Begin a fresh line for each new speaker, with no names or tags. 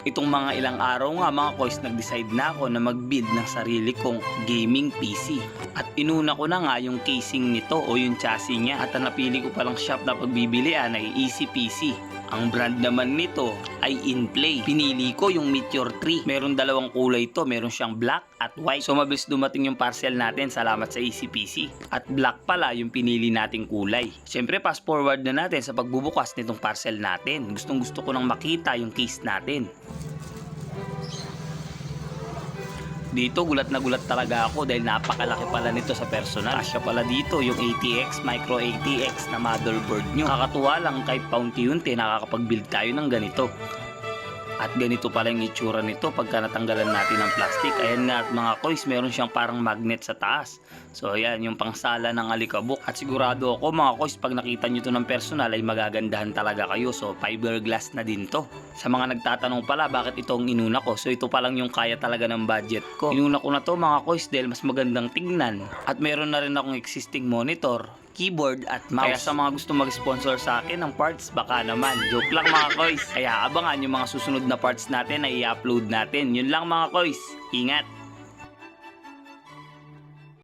Itong mga ilang araw nga mga kois, nag-decide na ako na mag-build ng sarili kong gaming PC. At inuna ko na nga yung casing nito o yung chassis niya. At ang napili ko palang shop na pagbibilian ay Easy PC. Ang brand naman nito ay InPlay. Pinili ko yung Meteor 3. Meron dalawang kulay to. Meron siyang black at white. So mabilis dumating yung parcel natin. Salamat sa Easy PC. At black pala yung pinili nating kulay. Siyempre, fast forward na natin sa pagbubukas nitong parcel natin. Gustong gusto ko nang makita yung case natin. Dito gulat na gulat talaga ako dahil napakalaki pala nito sa personal. Asya pala dito yung ATX Micro ATX na motherboard nyo. Kakatuwa lang kahit paunti-unti nakakapag-build tayo ng ganito. At ganito pala yung itsura nito pagka natanggalan natin ng plastic. Ayan nga at mga kois, meron siyang parang magnet sa taas. So ayan, yung pangsala ng alikabok. At sigurado ako mga kois, pag nakita nyo to ng personal ay magagandahan talaga kayo. So fiberglass na din to. Sa mga nagtatanong pala bakit ito ang inuna ko. So ito pa lang yung kaya talaga ng budget ko. Inuna ko na to mga kois dahil mas magandang tingnan. At meron na rin akong existing monitor keyboard at mouse. Kaya sa mga gusto mag-sponsor sa akin ng parts, baka naman. Joke lang mga kois. Kaya abangan yung mga susunod na parts natin na i-upload natin. Yun lang mga kois. Ingat!